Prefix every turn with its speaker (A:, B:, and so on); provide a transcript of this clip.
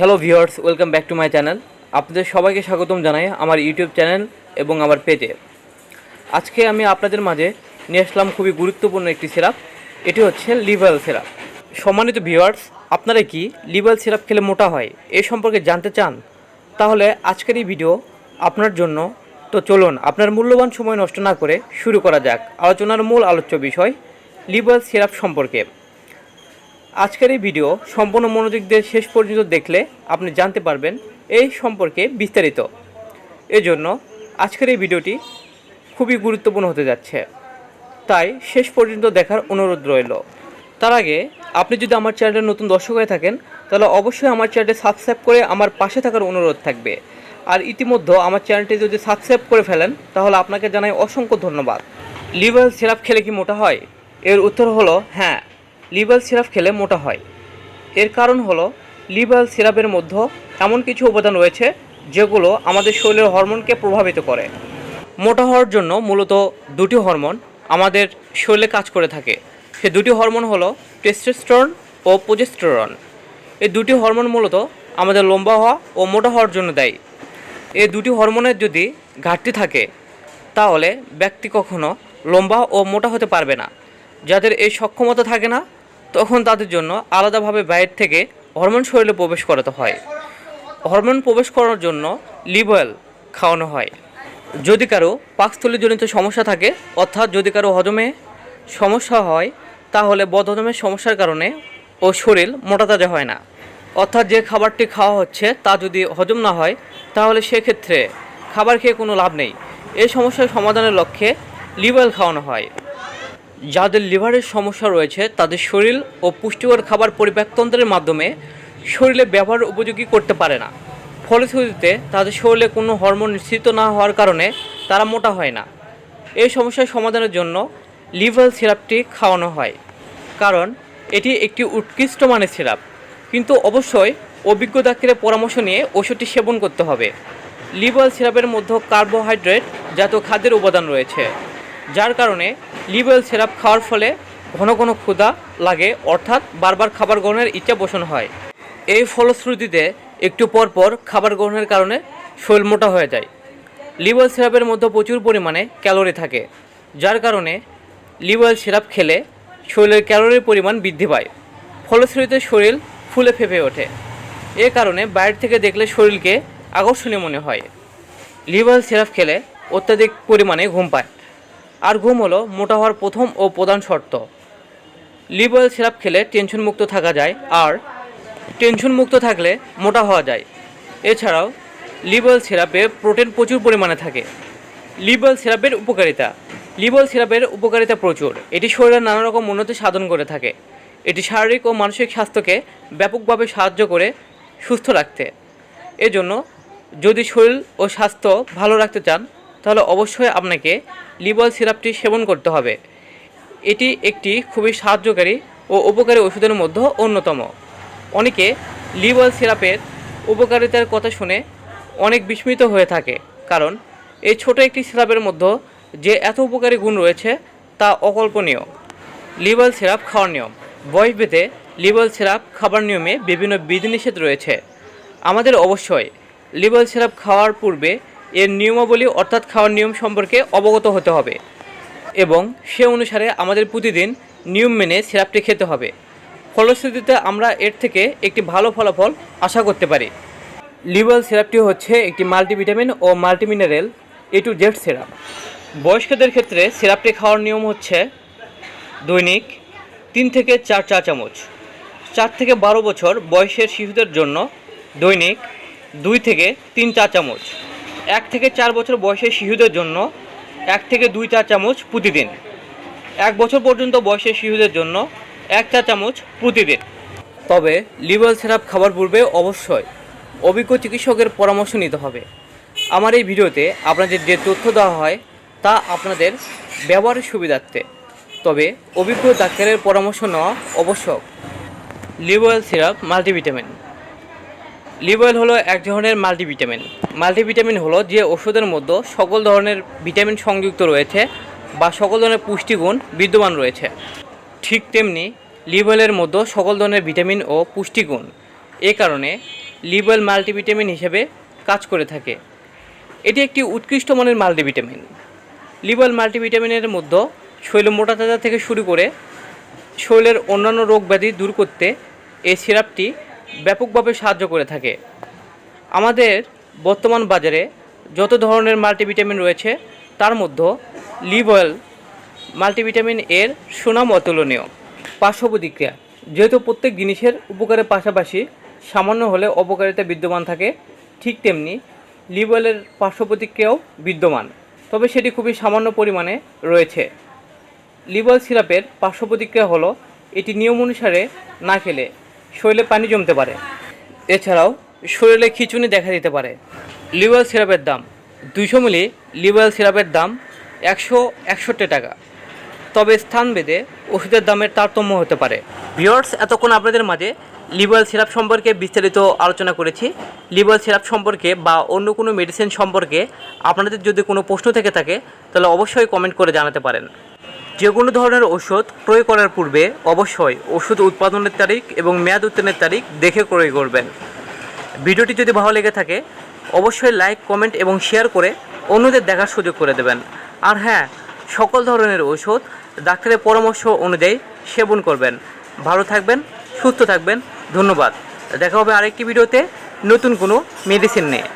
A: Hello viewers welcome back to my channel আপনাদের সবাইকে স্বাগতম জানাই আমার ইউটিউব চ্যানেল এবং আমার পেজে আজকে আমি আপনাদের মাঝে নিয়ে আসলাম খুবই গুরুত্বপূর্ণ একটি সিরাপ এটি হচ্ছে লিভাল সিরাপ সম্মানিত ভিউয়ার্স আপনারা কি লিভাল সিরাপ খেলে মোটা হয় এই সম্পর্কে জানতে চান? তাহলে আজকের এই ভিডিও আপনার জন্য, তো চলুন, আপনার মূল্যবান সময় নষ্ট না করে শুরু করা যাক। আলোচনার মূল আলোচ্য বিষয় লিভাল সিরাপ সম্পর্কে। আজকের এই ভিডিও সম্পূর্ণ মনোযোগ দিয়ে শেষ পর্যন্ত দেখলে আপনি জানতে পারবেন এই সম্পর্কে বিস্তারিত। এজন্য আজকের এই ভিডিওটি খুবই গুরুত্বপূর্ণ হতে যাচ্ছে। তাই শেষ পর্যন্ত দেখার অনুরোধ রইল। তার আগে আপনি যদি আমার চ্যানেলের নতুন দর্শক হয়ে থাকেন, তাহলে অবশ্যই আমার চ্যানেলটি সাবস্ক্রাইব করে আমার পাশে থাকার অনুরোধ থাকবে। আর ইতিমধ্যে আমার চ্যানেলটি যদি সাবস্ক্রাইব করে ফেলেন, তাহলে আপনাকে জানাই অসংখ্য ধন্যবাদ। লিভার সিরাপ খেলে কি মোটা হয়? এর উত্তর হলো হ্যাঁ। লিভার সিরাপ খেলে মোটা হয়। এর কারণ হলো লিভার সিরাপের মধ্যে এমন কিছু উপাদান রয়েছে যেগুলো আমাদের শরীরের হরমোনকে প্রভাবিত করে। মোটা হওয়ার জন্য মূলত দুটি হরমোন আমাদের শরীরে কাজ করে থাকে। সে দুটি হরমোন হলো টেস্টোস্টেরন ও প্রোজেস্টেরন। এই দুটি হরমোন মূলত আমাদের লম্বা হওয়া ও মোটা হওয়ার জন্য দেয়। এই দুটি হরমোনের যদি ঘাটতি থাকে, তাহলে ব্যক্তি কখনো লম্বা ও মোটা হতে পারবে না, যাদের এই সক্ষমতা থাকে না তখন তাদের জন্য আলাদাভাবে বাইরে থেকে হরমোন শরীরে প্রবেশ করাতে হয়। হরমোন প্রবেশ করার জন্য লিভয়েল খাওয়ানো হয়। যদি কারও পাকস্থলীজনিত সমস্যা থাকে, অর্থাৎ যদি কারও হজমে সমস্যা হয়, তাহলে বদহজমের সমস্যার কারণে ও শরীর মোটা তাজা হয় না। অর্থাৎ যে খাবারটি খাওয়া হচ্ছে, তা যদি হজম না হয়, তাহলে সেক্ষেত্রে খাবার খেয়ে কোনো লাভ নেই। এই সমস্যার সমাধানের লক্ষ্যে লিভার খাওয়ানো হয়। যাদের লিভারের সমস্যা রয়েছে, তাদের শরীর ও পুষ্টিকর খাবার পরিপাকতন্ত্রের মাধ্যমে শরীরে ব্যবহার উপযোগী করতে পারে না। ফলশ্রুতিতে, তাদের শরীরে কোনো হরমোন নিশ্চিত না হওয়ার কারণে তারা মোটা হয় না। এই সমস্যার সমাধানের জন্য লিভার সিরাপটি খাওয়ানো হয়। কারণ, এটি একটি উৎকৃষ্ট মানের সিরাপ। কিন্তু অবশ্যই অভিজ্ঞ ডাক্তারের পরামর্শ নিয়ে ওষুধটি সেবন করতে হবে। লিভার সিরাপের মধ্যে কার্বোহাইড্রেট জাতীয় খাদ্যের উপাদান রয়েছে। যার কারণে লিভার সিরাপ খাওয়ার ফলে ঘন ঘন ক্ষুধা লাগে, অর্থাৎ বারবার খাবার গ্রহণের ইচ্ছা পোষণ হয়। এই ফলশ্রুতিতে একটু পর পর খাবার গ্রহণের কারণে শরীর মোটা হয়ে যায়। লিভার সিরাপের মধ্যে প্রচুর পরিমাণে ক্যালোরি থাকে, যার কারণে লিভার সিরাপ খেলে শরীরের ক্যালোরির পরিমাণ বৃদ্ধি পায়। ফলশ্রুতিতে শরীর ফুলে ফেঁপে ওঠে। এ কারণে বাইরে থেকে দেখলে শরীরকে আকর্ষণীয় মনে হয়। লিভার সিরাপ খেলে অত্যাধিক পরিমাণে ঘুম পায়। আর ঘুম হলো মোটা হওয়ার প্রথম ও প্রধান শর্ত। লিভার সিরাপ খেলে টেনশন মুক্ত থাকা যায় আর টেনশন মুক্ত থাকলে মোটা হওয়া যায়। এছাড়াও লিভার সিরাপে প্রোটিন প্রচুর পরিমাণে থাকে। লিভার সিরাপের উপকারিতা। লিভার সিরাপের উপকারিতা প্রচুর। এটি শরীরের নানা রকম উন্নতি সাধন করে থাকে। এটি শারীরিক ও মানসিক স্বাস্থ্যকে ব্যাপকভাবে সাহায্য করে সুস্থ রাখতে। এজন্য যদি শরীর ও স্বাস্থ্য ভালো রাখতে চান তাহলে অবশ্যই আপনাকে লিভার সিরাপটি সেবন করতে হবে। এটি একটি খুবই সাহায্যকারী ও উপকারী ওষুধের মধ্যে অন্যতম। অনেকে লিভার সিরাপের উপকারিতার কথা শুনে অনেক বিস্মিত হয়ে থাকে, কারণ এই ছোট একটি সিরাপের মধ্যে যে এত উপকারী গুণ রয়েছে তা অকল্পনীয়। লিভার সিরাপ খাওয়ার নিয়ম। বয়স ভেদে লিভার সিরাপ খাবার নিয়মে বিভিন্ন বিধিনিষেধ রয়েছে। আমাদের অবশ্যই লিভার সিরাপ খাওয়ার পূর্বে এর নিয়মাবলী অর্থাৎ খাওয়ার নিয়ম সম্পর্কে অবগত হতে হবে এবং সে অনুসারে আমাদের প্রতিদিন নিয়ম মেনে সিরাপটি খেতে হবে। ফলশ্রুতিতে আমরা এর থেকে একটি ভালো ফলাফল আশা করতে পারি। লিভার সিরাপটি হচ্ছে একটি multivitamin O multimineral A to Z syrup. বয়স্কদের ক্ষেত্রে সিরাপটি খাওয়ার নিয়ম হচ্ছে দৈনিক তিন থেকে চার চা চামচ, চার থেকে বারো বছর বয়সের শিশুদের জন্য দৈনিক দুই থেকে তিন চা চামচ। এক থেকে চার বছর বয়সের শিশুদের জন্য এক থেকে দুই চা চামচ প্রতিদিন। এক বছর পর্যন্ত বয়সের শিশুদের জন্য এক চা চামচ প্রতিদিন। তবে লিভার সিরাপ খাবার পূর্বে অবশ্যই অভিজ্ঞ চিকিৎসকের পরামর্শ নিতে হবে। আমার এই ভিডিওতে আপনাদের যে তথ্য দেওয়া হয় তা আপনাদের ব্যবহারের সুবিধার্থে। তবে অভিজ্ঞ ডাক্তারের পরামর্শ নেওয়া আবশ্যক। Liver syrup multivitamin. লিভার হলো এক ধরনের মাল্টিভিটামিন মাল্টিভিটামিন হলো যে ওষুধের মধ্যে সকল ধরনের ভিটামিন সংযুক্ত রয়েছে বা সকল ধরনের পুষ্টিগুণ বিদ্যমান রয়েছে। ঠিক তেমনি লিভারের মধ্যে সকল ধরনের ভিটামিন ও পুষ্টিগুণ। এ কারণে লিবয়েল মাল্টিভিটামিন হিসেবে কাজ করে থাকে। এটি একটি উৎকৃষ্ট মানের মাল্টিভিটামিন লিবয়েল মাল্টিভিটামিনের মধ্যে শরীরে মোটা তাজা থেকে শুরু করে শরীরের অন্যান্য রোগ ব্যাধি দূর করতে এই সিরাপটি ব্যাপকভাবে সাহায্য করে থাকে। আমাদের বর্তমান বাজারে যত ধরনের মাল্টিভিটামিন রয়েছে, তার মধ্যে লিভ অয়েল মাল্টিভিটামিন এর সুনাম অতুলনীয়। পার্শ্ব প্রতিক্রিয়া যেহেতু প্রত্যেক জিনিসের উপকারের পাশাপাশি সামান্য হলে অপকারিতা বিদ্যমান থাকে, ঠিক তেমনি লিভ অয়েলের পার্শ্ব প্রতিক্রিয়াও বিদ্যমান। তবে সেটি খুবই সামান্য পরিমাণে রয়েছে। লিভ অয়েল সিরাপের পার্শ্ব প্রতিক্রিয়া হলো, এটি নিয়ম অনুসারে না খেলে শরীরে পানি জমতে পারে। এছাড়াও শরীরে খিচুনি দেখা দিতে পারে। লিভার সিরাপের দাম দুইশো মিলি লিভার সিরাপের দাম একশো একষট্টি টাকা। তবে স্থান স্থানভেদে ওষুধের দামের তারতম্য হতে পারে। ভিওর্স এতক্ষণ আপনাদের মাঝে লিভার সিরাপ সম্পর্কে বিস্তারিত আলোচনা করেছি। লিভার সিরাপ সম্পর্কে বা অন্য কোনো মেডিসিন সম্পর্কে আপনাদের যদি কোনো প্রশ্ন থেকে থাকে, তাহলে অবশ্যই কমেন্ট করে জানাতে পারেন। যে কোনো ধরনের ওষুধ ক্রয় করার পূর্বে অবশ্যই ওষুধ উৎপাদনের তারিখ এবং মেয়াদ উত্তীর্ণের তারিখ দেখে ক্রয় করবেন। ভিডিওটি যদি ভালো লেগে থাকে, অবশ্যই লাইক, কমেন্ট এবং শেয়ার করে অন্যদের দেখার সুযোগ করে দেবেন। আর হ্যাঁ সকল ধরনের ওষুধ ডাক্তারের পরামর্শ অনুযায়ী সেবন করবেন। ভালো থাকবেন, সুস্থ থাকবেন, ধন্যবাদ। দেখা হবে আরেকটি ভিডিওতে নতুন কোনো মেডিসিন নিয়ে।